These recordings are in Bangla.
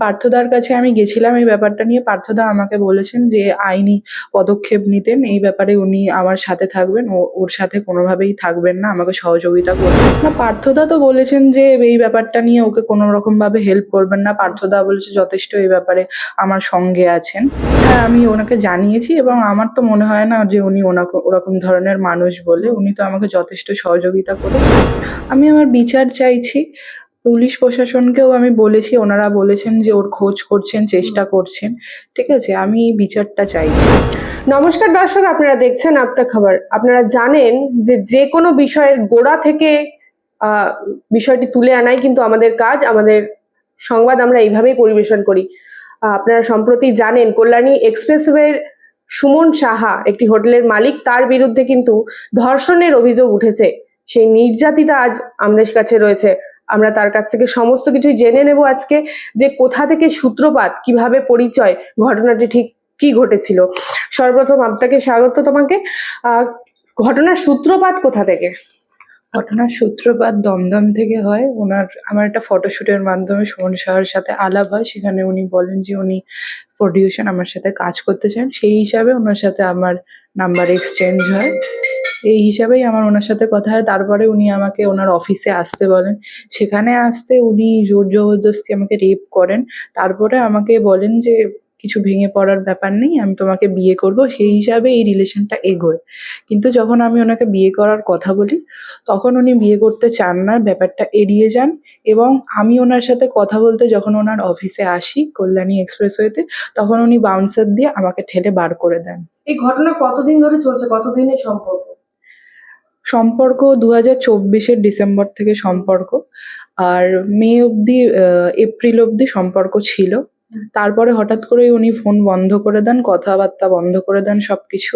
পার্থদার কাছে আমি গেছিলাম এই ব্যাপারটা নিয়ে। পার্থদা আমাকে বলেছেন যে আইনি পদক্ষেপ নিতেন। এই ব্যাপারে উনি আমার সাথে থাকবেন। ও, ওর সাথে কোনোভাবেই থাকবেন না। আমাকে সহযোগিতা করবেন। না, পার্থদা তো বলেছেন যে এই ব্যাপারটা নিয়ে ওকে কোনো রকমভাবে হেল্প করবেন না। পার্থদা বলেছে যথেষ্ট এই ব্যাপারে আমার সঙ্গে আছেন। হ্যাঁ আমি ওনাকে জানিয়েছি এবং আমার তো মনে হয় না যে উনি ওনাকে ওরকম ধরনের মানুষ বলে। উনি তো আমাকে যথেষ্ট সহযোগিতা করেছেন আমি আমার বিচার চাইছি। পুলিশ প্রশাসনকেও আমি বলেছি ওনারা বলেছেন যে ওর খোঁজ করছেন চেষ্টা করছেন। ঠিক আছে আমি বিচারটা চাইছি। নমস্কার দর্শক আপনারা দেখছেন আপতা খবর। আপনারা জানেন যে যে কোনো বিষয়ের গোড়া থেকে বিষয়টি তুলে আনাই কিন্তু আমাদের কাজ আমাদের সংবাদ আমরা এইভাবেই পরিবেশন করি। আপনারা সম্প্রতি জানেন কল্যাণী এক্সপ্রেসওয়ের সুমন সাহা একটি হোটেলের মালিক তার বিরুদ্ধে কিন্তু ধর্ষণের অভিযোগ উঠেছে। সেই নির্যাতিতা আজ আমাদের কাছে রয়েছে। আমরা তার কাছ থেকে সমস্ত কিছু জেনে নেব আজকে যে কোথা থেকে সূত্রপাত, কীভাবে পরিচয়, ঘটনাটি ঠিক কি ঘটেছিল। সর্বপ্রথম আপনাকে স্বাগত তোমাকে। ঘটনার সূত্রপাত কোথা থেকে? ঘটনার সূত্রপাত দমদম থেকে হয়। ওনার, আমার একটা ফটোশুটের মাধ্যমে সুমন সাহার সাথে আলাপ হয়। সেখানে উনি বলেন যে উনি প্রডিউশন আমার সাথে কাজ করতে চান। সেই হিসাবে ওনার সাথে আমার নাম্বার এক্সচেঞ্জ হয়। এই হিসাবেই আমার ওনার সাথে কথা হয়। তারপরে উনি আমাকে ওনার অফিসে আসতে বলেন। সেখানে আসতে উনি জোর জবরদস্তি আমাকে রেপ করেন। তারপরে আমাকে বলেন যে, কিছু ভেঙে পড়ার ব্যাপার নেই, আমি তোমাকে বিয়ে করব। সেই হিসাবে এই রিলেশনটা এগোয়। কিন্তু যখন আমি ওনাকে বিয়ে করার কথা বলি, তখন উনি বিয়ে করতে চান না, ব্যাপারটা এড়িয়ে যান এবং আমি ওনার সাথে কথা বলতে যখন ওনার অফিসে আসি, কল্যাণী এক্সপ্রেসওয়েতে তখন উনি বাউন্সার দিয়ে আমাকে ঠেলে বার করে দেন। এই ঘটনা কতদিন ধরে চলছে? কতদিনের সম্পর্ক? সম্পর্ক দু হাজার চব্বিশের ডিসেম্বর থেকে সম্পর্ক। আর মে অবধি এপ্রিল অবধি সম্পর্ক ছিল। তারপরে হঠাৎ করে উনি ফোন বন্ধ করে দেন, কথাবার্তা বন্ধ করে দেন সবকিছু।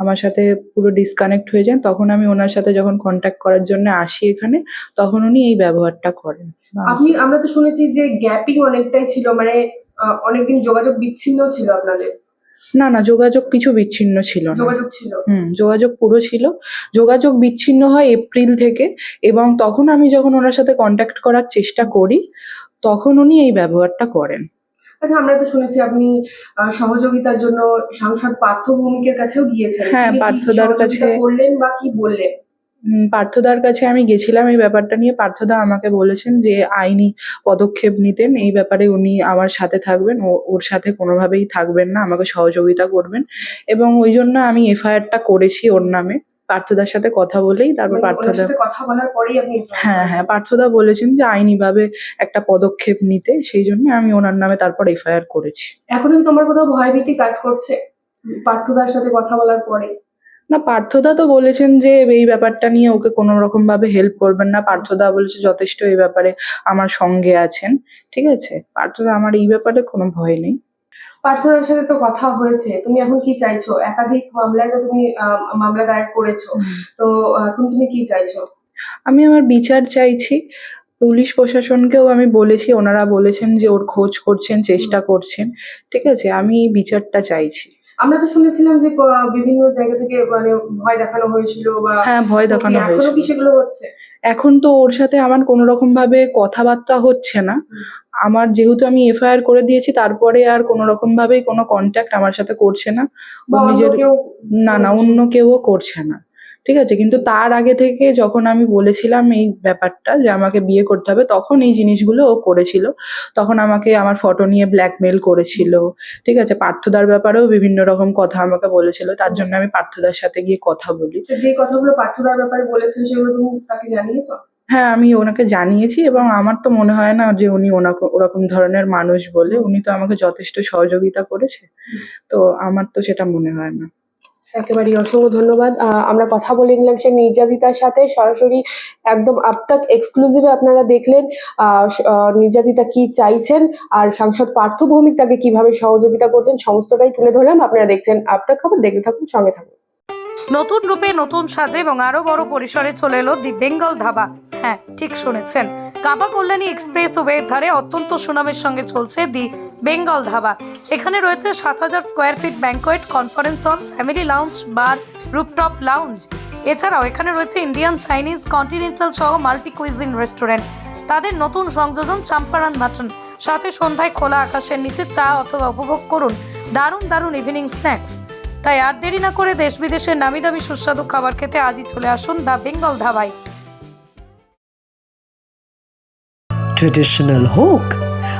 আমার সাথে পুরো ডিসকানেক্ট হয়ে যান। তখন আমি ওনার সাথে যখন কন্ট্যাক্ট করার জন্য আসি এখানে, তখন উনি এই ব্যবহারটা করেন। আপনি, আমরা তো শুনেছি যে গ্যাপিং অনেকটাই ছিল মানে অনেকদিন যোগাযোগ বিচ্ছিন্ন ছিল আপনাদের। না না যোগাযোগ কিছু বিচ্ছিন্ন ছিল না। যোগাযোগ ছিল। হুম যোগাযোগ পুরো ছিল। যোগাযোগ বিচ্ছিন্ন হয় এপ্রিল থেকে এবং তখন আমি যখন ওনার সাথে কন্ট্যাক্ট করার চেষ্টা করি তখন উনি এই ব্যবহারটা করেন। আচ্ছা আমরা তো শুনেছি আপনি সহযোগিতার জন্য সাংসদ পার্থ ভৌমিকের কাছেও গিয়েছেন। হ্যাঁ, পার্থদার কাছে- বললেন বা কি বললেন? পার্থদার কাছে আমি গেছিলাম এই ব্যাপারটা নিয়ে। পার্থদা আমাকে বলেছেন যে আইনি পদক্ষেপ নিতেন। এই ব্যাপারে উনি আমার সাথে থাকবেন। ও ওর সাথে কোনোভাবেই থাকবেন না। আমাকে সহযোগিতা করবেন। এবং ওই জন্য আমি এফআইআরটা করেছি ওর নামে। পার্থদার সাথে কথা বলেই তারপর মানে পার্থদা কথা বলার পরেই আপনি হ্যাঁ হ্যাঁ পার্থদা বলেছেন যে আইনিভাবে একটা পদক্ষেপ নিতে। সেই জন্য আমি ওনার নামে তারপর এফআইআর করেছি। এখনও তোমার কোথাও ভয়ভীতি কাজ করছে? পার্থদার সাথে কথা বলার পরে? না পার্থদা তো বলেছেন যে এই ব্যাপারটা নিয়ে ওকে কোনো রকম ভাবে হেল্প করবেন না। পার্থদা বলেছে যথেষ্ট এই ব্যাপারে আমার সঙ্গে আছেন ঠিক আছে? পার্থদা আমার এই ব্যাপারে কোনো ভয় নেই। পার্থদার সাথে তো কথা হয়েছে। তুমি এখন কি চাইছো? একাধিক মামলায় তো তুমি মামলা দায়ের করেছ। তো এখন তুমি কি চাইছো? আমি আমার বিচার চাইছি। পুলিশ প্রশাসনকেও আমি বলেছি ওনারা বলেছেন যে ওর খোঁজ করছেন চেষ্টা করছেন ঠিক আছে? আমি বিচারটা চাইছি। আমরা তো শুনেছিলাম যে বিভিন্ন জায়গা থেকে মানে ভয় দেখানো হয়েছিল বা হ্যাঁ ভয় দেখানো এখনও কি সেগুলো হচ্ছে? এখন তো ওর সাথে আমার কোনো রকম ভাবে কথাবার্তা হচ্ছে না। আমার যেহেতু আমি এফআইআর করে দিয়েছি তারপরে আর কোনো রকম ভাবেই কোনো কন্ট্যাক্ট আমার সাথে করছে না। বা নিজের না না অন্য কেউ করছে না। ঠিক আছে? কিন্তু তার আগে থেকে যখন আমি বলেছিলাম এই ব্যাপারটা যে আমাকে বিয়ে করতে হবে তখন এই জিনিসগুলো ও করেছিল। তখন আমাকে আমার ফটো নিয়ে ব্ল্যাকমেল করেছিল। ঠিক আছে? পার্থদার ব্যাপারেও বিভিন্ন রকম কথা আমাকে বলেছিল। তার জন্য আমি পার্থদার সাথে গিয়ে কথা বলি। যে কথাগুলো পার্থদার ব্যাপারে বলেছিল সেগুলো তুমি তাকে জানিয়েছো? হ্যাঁ আমি ওনাকে জানিয়েছি এবং আমার তো মনে হয় না যে উনি ওনাকে ওরকম ধরনের মানুষ বলে। উনি তো আমাকে যথেষ্ট সহযোগিতা করেছে। তো আমার তো সেটা মনে হয় না। একেবারেই অসংখ্য ধন্যবাদ। আমরা কথা বলে নিলাম সেই নির্যাতিতার সাথে। সরাসরি একদম আপতাক এক্সক্লুসিভে আপনারা দেখলেন নির্যাতিতা কি চাইছেন আর সাংসদ পার্থ ভৌমিক তাকে কীভাবে সহযোগিতা করছেন সমস্তটাই তুলে ধরলাম। আপনারা দেখছেন আপতাক খবর। দেখতে থাকুন, সঙ্গে থাকুন। নতুন রূপে নতুন সাজে এবং আরও বড় পরিসরে চলে এলো দি বেঙ্গল ধাবা। হ্যাঁ ঠিক শুনেছেন। কাবা কল্যাণী এক্সপ্রেস ওয়ের ধারে অত্যন্ত সুনামের সঙ্গে চলছে দি বেঙ্গল ধাবা। এখানে রয়েছে সাত হাজার square feet banquet, conference hall, family lounge, bar, rooftop lounge. এছাড়াও এখানে রয়েছে ইন্ডিয়ান চাইনিজ কন্টিনেন্টাল সহ মাল্টি কুইজিন রেস্টুরেন্ট। তাদের নতুন সংযোজন চাম্পারান মাটন। সাথে সন্ধ্যায় খোলা আকাশের নিচে চা অথবা উপভোগ করুন। দারুণ দারুণ ইভিনিং স্ন্যাক্স তাই আর দেরি না করে দেশ বিদেশের নামি দামি সুস্বাদু খাবার খেতে আজই চলে আসুন দ্য বেঙ্গল ধাবায়। ট্রেডিশনাল হোক